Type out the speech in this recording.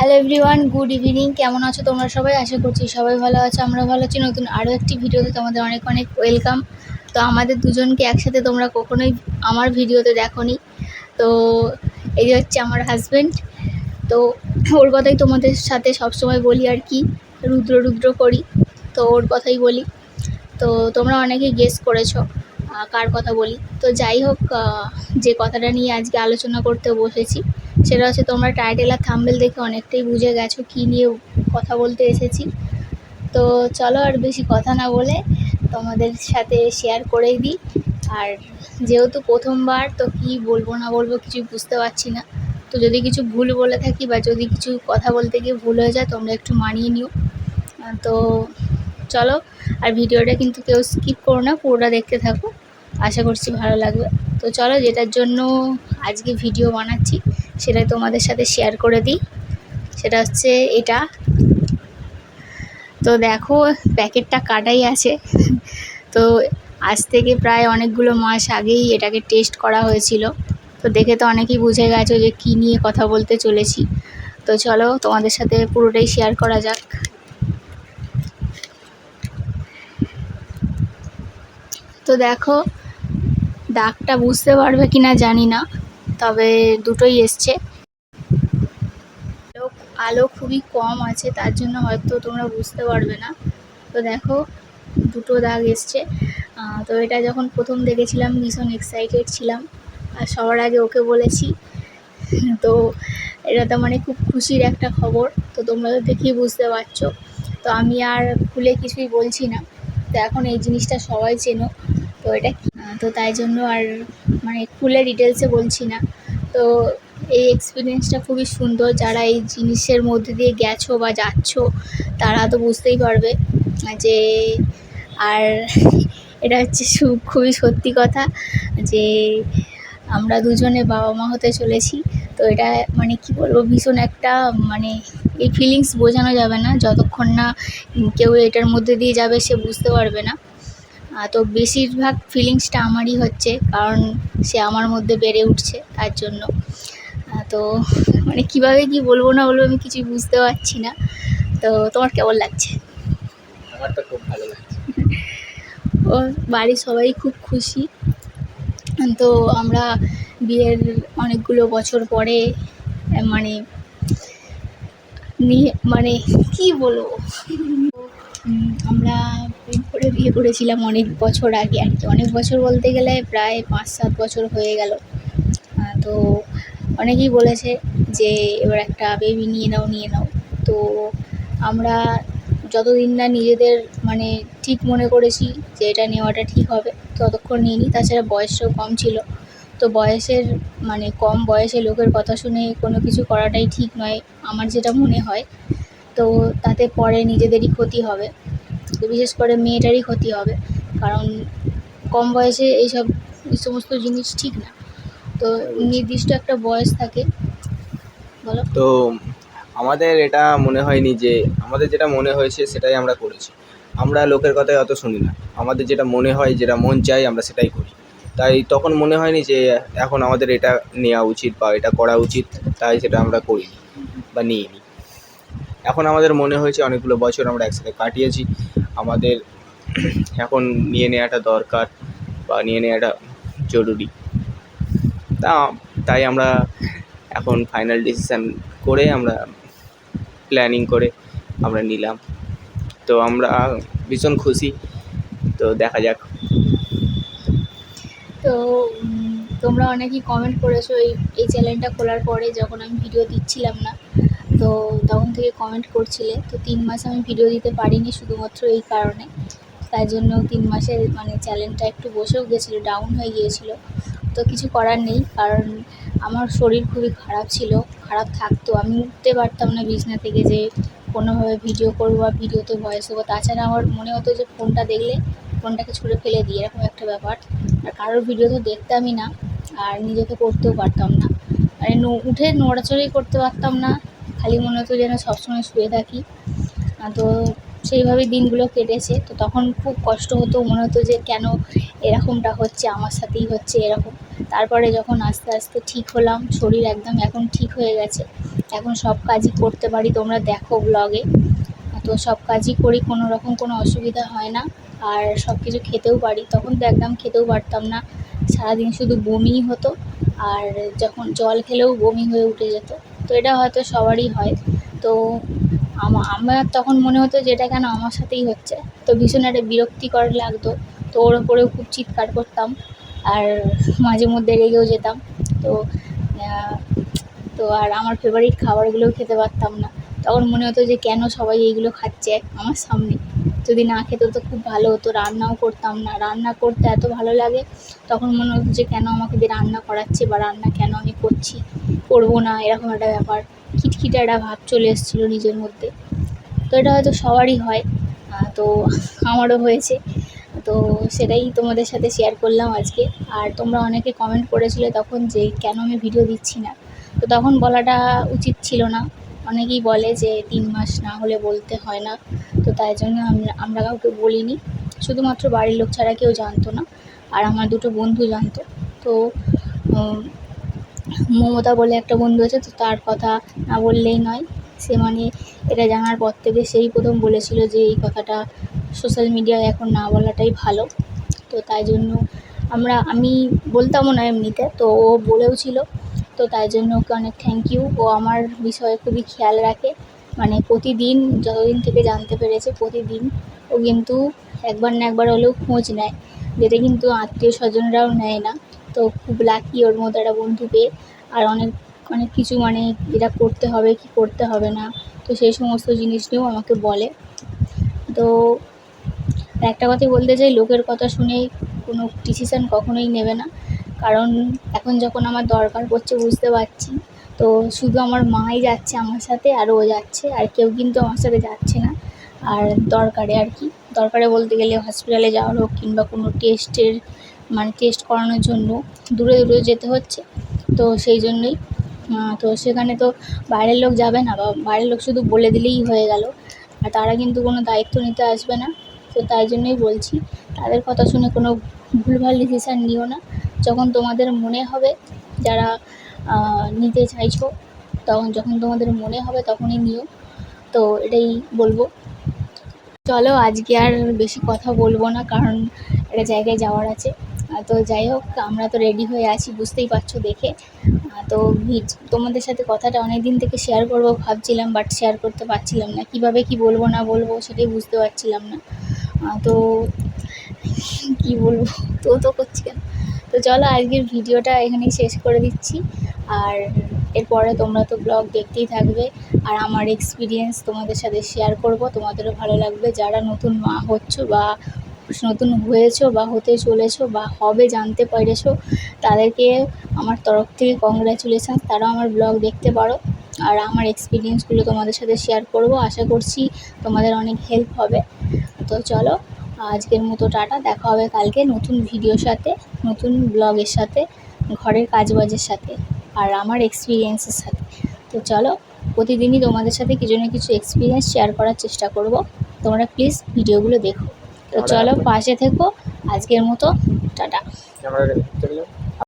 Hello everyone good evening কেমন আছো তোমরা সবাই? আশা করছি সবাই ভালো আছো আমরা ভালো আছি। নতুন আরও একটি ভিডিওতে তোমাদের অনেক অনেক ওয়েলকাম তো আমাদের দুজনকে একসাথে তোমরা কখনোই আমার ভিডিওতে দেখোনি। তো এই যে হচ্ছে আমার হাজব্যান্ড তো ওর কথাই তোমাদের সাথে সবসময় বলি আর কি, রুদ্র রুদ্র করি। তো ওর কথাই বলি। তো তোমরা অনেকেই গেস করেছ। কার কথা বলি? তো যাই হোক যে কথাটা নিয়ে আজকে আলোচনা করতে বসেছি, সেটা হচ্ছে তোমরা টাইটেল আর থাম্বেল দেখে অনেকটাই বুঝে গেছো কী নিয়ে কথা বলতে এসেছি। তো চলো আর বেশি কথা না বলে তোমাদের সাথে শেয়ার করেই দিই। আর যেহেতু প্রথমবার, তো কী বলব না বলব কিছুই বুঝতে পারছি না। তো যদি কিছু ভুল বলে থাকি বা যদি কিছু কথা বলতে গিয়ে ভুল হয়ে যায়, তোমরা একটু মানিয়ে নিও। তো চলো। আর ভিডিওটা কিন্তু কেউ স্কিপ করো না, পুরোটা দেখতে থাকো। আশা করছি ভালো লাগবে। তো চলো, যেটার জন্য আজকে ভিডিও বানাচ্ছি, সেটাই তোমাদের সাথে শেয়ার করে দিই। সেটা হচ্ছে এটা। তো দেখো, প্যাকেটটা কাটাই আছে। তো আজ থেকে প্রায় অনেকগুলো মাস আগেই এটাকে টেস্ট করা হয়েছিল। তো দেখে তো অনেকেই বুঝে গেছো যে কী নিয়ে কথা বলতে চলেছি। তো চলো, তোমাদের সাথে পুরোটাই শেয়ার করা যাক। তো দেখো, দাগটা বুঝতে পারবে কি না জানি না, তবে দুটোই এসছে। আলো খুবই কম আছে, তার জন্য হয়তো তোমরা বুঝতে পারবে না। তো দেখো, দুটো দাগ এসছে। তো এটা যখন প্রথম দেখেছিলাম, ভীষণ এক্সাইটেড ছিলাম, আর সবার আগে ওকে বলেছি। তো এটা তো মানে খুব খুশির একটা খবর, তো তোমরা তো দেখেই বুঝতে পারছ। তো আমি আর খুলে কিছুই বলছি না। তো এখন এই জিনিসটা সবাই চেনো। এটা তো তাই জন্য আর মানে খুলে ডিটেলসে বলছি না। তো এই এক্সপিরিয়েন্সটা খুবই সুন্দর। যারা এই জিনিসের মধ্যে দিয়ে গেছো বা যাচ্ছ, তারা তো বুঝতেই পারবে যে আর এটা হচ্ছে খুবই সত্যি কথা যে আমরা দুজনে বাবা মা হতে চলেছি। তো এটা মানে কি বলব, ভীষণ একটা মানে এই ফিলিংস বোঝানো যাবে না। যতক্ষণ না কেউ এটার মধ্যে দিয়ে যাবে, সে বুঝতে পারবে না। তো বেশিরভাগ ফিলিংসটা আমারই হচ্ছে কারণ সে আমার মধ্যে বেড়ে উঠছে তার জন্য। তো মানে কীভাবে কি বলব না বলব আমি কিছুই বুঝতে পারছি না। তো তোমার কেমন লাগছে? আমার তো খুব ভালো লাগছে। ও বাড়ির সবাই খুব খুশি। তো আমরা বিয়ের অনেকগুলো বছর পরে মানে নিয়ে মানে কি বলব? আমরা প্রেম করে বিয়ে করেছিলাম অনেক বছর আগে, আর কি। অনেক বছর বলতে গেলে প্রায় পাঁচ সাত বছর হয়ে গেল। তো অনেকেই বলেছে যে, এবার একটা বেবি নিয়ে নাও নিয়ে নাও। তো আমরা যতদিন না নিজেদের মানে ঠিক মনে করেছি যে, এটা নেওয়াটা ঠিক হবে, ততক্ষণ নিইনি। তাছাড়া বয়সও কম ছিল। তো বয়সের মানে কম বয়সে লোকের কথা শুনে কোনো কিছু করাটাই ঠিক নয়। আমার যেটা মনে হয় তো তাতে পরে নিজেদেরই ক্ষতি হবে। বিশেষ করে মেয়েটারই ক্ষতি হবে, কারণ কম বয়সে এইসব এই সমস্ত জিনিস ঠিক না। তো নির্দিষ্ট একটা বয়স থাকে। বলো। তো আমাদের এটা মনে হয়নি যে, আমাদের যেটা মনে হয়েছে সেটাই আমরা করেছি। আমরা লোকের কথায় অত শুনি না। আমাদের যেটা মনে হয়, যেটা মন চাই আমরা সেটাই করি। তাই তখন মনে হয়নি যে, এখন আমাদের এটা নেওয়া উচিত বা এটা করা উচিত, তাই সেটা আমরা করি বা নিইনি। এখন আমাদের মনে হয়েছে অনেকগুলো বছর আমরা একসাথে কাটিয়েছি। আমাদের এখন নিয়ে নেওয়াটা দরকার বা নিয়ে নেওয়াটা জরুরি। তা, তাই আমরা এখন ফাইনাল ডিসিশান করে আমরা প্ল্যানিং করে আমরা নিলাম। তো আমরা ভীষণ খুশি। তো দেখা যাক। তো তোমরা অনেকেই কমেন্ট করেছ এই এই চ্যানেলটা খোলার পরে যখন আমি ভিডিও দিচ্ছিলাম না। তো তখন থেকে কমেন্ট করছিলে, তো তিন মাস আমি ভিডিও দিতে পারিনি শুধুমাত্র এই কারণে। তাই জন্য তিন মাসের মানে চ্যানেলটা একটু বসেও গেছিল ডাউন হয়ে গিয়েছিল। তো কিছু করার নেই, কারণ আমার শরীর খুবই খারাপ ছিল, খারাপ থাকতো। আমি উঠতে পারতাম না বিছনা থেকে যে কোনোভাবে ভিডিও করব বা ভিডিওতে ভয়েস দেবো। তাছাড়া আমার মনে হতো যে ফোনটা দেখলে ফোনটাকে ছুঁড়ে ফেলে দিই, এরকম একটা ব্যাপার। আর কারোর ভিডিও তো দেখতামই না, আর নিজেকে করতেও পারতাম না। মানে উঠে নড়াচড়াই করতে পারতাম না খালি মনে হতো যেন সবসময় শুয়ে থাকি। তো সেইভাবেই দিনগুলো কেটেছে। তো তখন খুব কষ্ট হতো, মনে হতো যে কেন এরকমটা হচ্ছে, আমার সাথেই হচ্ছে এরকম। তারপরে যখন আস্তে আস্তে ঠিক হলাম, শরীর একদম এখন ঠিক হয়ে গেছে। এখন সব কাজই করতে পারি, তোমরা দেখো ব্লগে তো সব কাজই করি, কোনো রকম কোনো অসুবিধা হয় না। আর সব কিছু খেতেও পারি। তখন তো একদম খেতেও পারতাম না। সারাদিন শুধু বমিই হতো। আর যখন জল খেলেও বমি হয়ে উঠে যেত। তো এটা হয়তো সবারই হয়। তো আমা, আমার তখন মনে হতো যে এটা কেন আমার সাথেই হচ্ছে। তো ভীষণ একটা বিরক্তিকর লাগতো। তো ওর ওপরেও খুব চিৎকার করতাম আর মাঝে মধ্যে রেগেও যেতাম। তো তো আর আমার ফেভারিট খাবারগুলোও খেতে পারতাম না। তখন মনে হতো যে কেন সবাই এইগুলো খাচ্ছে আমার সামনে? যদি না খেতো তো খুব ভালো হতো। রান্নাও করতাম না। রান্না করতে এত ভালো লাগে, তখন মনে হতো যে কেন আমাকে দিয়ে রান্না করাচ্ছে বা রান্না কেন আমি করছি? করব না, এরকম একটা ব্যাপার। খিটখিটে একটা ভাব চলে এসেছিল নিজের মধ্যে। তো এটা হয়তো সবারই হয়। তো আমারও হয়েছে। তো সেটাই তোমাদের সাথে শেয়ার করলাম আজকে। আর তোমরা অনেকে কমেন্ট করেছিলে তখন যে কেন আমি ভিডিও দিচ্ছি না। তো তখন বলাটা উচিত ছিল না। অনেকেই বলে যে তিন মাস না হলে বলতে হয় না। তো তাই জন্য আমরা আমরা কাউকে বলিনি। শুধুমাত্র বাড়ির লোক ছাড়া কেউ জানতো না। আর আমার দুটো বন্ধু জানতো। তো মমতা বলে একটা বন্ধু আছে, তো তার কথা না বললেই নয়। সে মানে এটা জানার পর থেকে সেই প্রথম বলেছিল যে এই কথাটা সোশ্যাল মিডিয়ায় এখন না বলাটাই ভালো। তো তাই জন্য আমরা, আমি বলতামও না এমনিতে। তো ও বলেও ছিল। তো তাই জন্য ওকে অনেক থ্যাংক ইউ ও আমার বিষয়ে খুবই খেয়াল রাখে। মানে প্রতিদিন, যতদিন থেকে জানতে পেরেছে, প্রতিদিন ও কিন্তু একবার না একবার হলেও খোঁজ নেয়। যেটা কিন্তু আত্মীয় স্বজনরাও নেয় না। তো খুব লাকি ওর মতো একটা বন্ধু পেয়ে। আর অনেক অনেক কিছু মানে যেটা করতে হবে কি করতে হবে না। তো সেই সমস্ত জিনিস নিয়েও আমাকে বলে। তো একটা কথাই বলতে চাই, লোকের কথা শুনে কোনো ডিসিশান কখনোই নেবে না। কারণ এখন যখন আমার দরকার পড়ছে বুঝতে পারছি। তো শুধু আমার মাই যাচ্ছে আমার সাথে আর ও যাচ্ছে আর কেউ কিন্তু আমার সাথে যাচ্ছে না। আর দরকারে আর কি। দরকারে বলতে গেলে হসপিটালে যাওয়ার হোক কিংবা কোনো টেস্টের মানে টেস্ট করানোর জন্য দূরে দূরে যেতে হচ্ছে। তো সেই জন্যই তো সেখানে তো বাইরের লোক যাবে না বা বাইরের লোক শুধু বলে দিলেই হয়ে গেল। আর তারা কিন্তু কোনো দায়িত্ব নিতে আসবে না। তো তাই জন্যই বলছি, তাদের কথা শুনে কোনো ভুলভাল ডিসিশান নিও না। যখন তোমাদের মনে হবে যারা নিতে চাইছো, তখন, যখন তোমাদের মনে হবে তখনই নিও। তো এটাই বলব। চলো, আজকে আর বেশি কথা বলব না, কারণ একটা জায়গায় যাওয়ার আছে। তো যাই হোক, আমরা তো রেডি হয়ে আছি, বুঝতেই পারছ দেখে। তো তোমাদের সাথে কথাটা অনেক দিন থেকে শেয়ার করব, ভাবছিলাম বাট শেয়ার করতে পারছিলাম না। কীভাবে কি বলব, না বলব, সেটাই বুঝতে পারছিলাম না। তো কি বলব? তো তো করছি কেন? তো চলো আজকের ভিডিওটা এখানেই শেষ করে দিচ্ছি। আর এরপরে তোমরা তো ব্লগ দেখতেই থাকবে। আর আমার এক্সপিরিয়েন্স তোমাদের সাথে শেয়ার করব। তোমাদেরও ভালো লাগবে। যারা নতুন মা হচ্ছ বা নতুন হয়েছো বা হতে চলেছো বা হবে জানতে পেরেছ, তাদেরকে আমার তরফ থেকে কংগ্রাচুলেশান তারা আমার ব্লগ দেখতে পারো। আর আমার এক্সপিরিয়েন্সগুলো তোমাদের সাথে শেয়ার করব। আশা করছি তোমাদের অনেক হেল্প হবে। তো চলো আজকের মতো টাটা দেখা হবে কালকে নতুন ভিডিওর সাথে নতুন ব্লগের সাথে ঘরের কাজবাজের সাথে আর আমার এক্সপিরিয়েন্সের সাথে। তো চলো প্রতিদিনই তোমাদের সাথে কিছু না কিছু এক্সপিরিয়েন্স শেয়ার করার চেষ্টা করব। তোমরা প্লিজ ভিডিওগুলো দেখো। তো চলো পাশে থেকো আজকের মতো টাটা।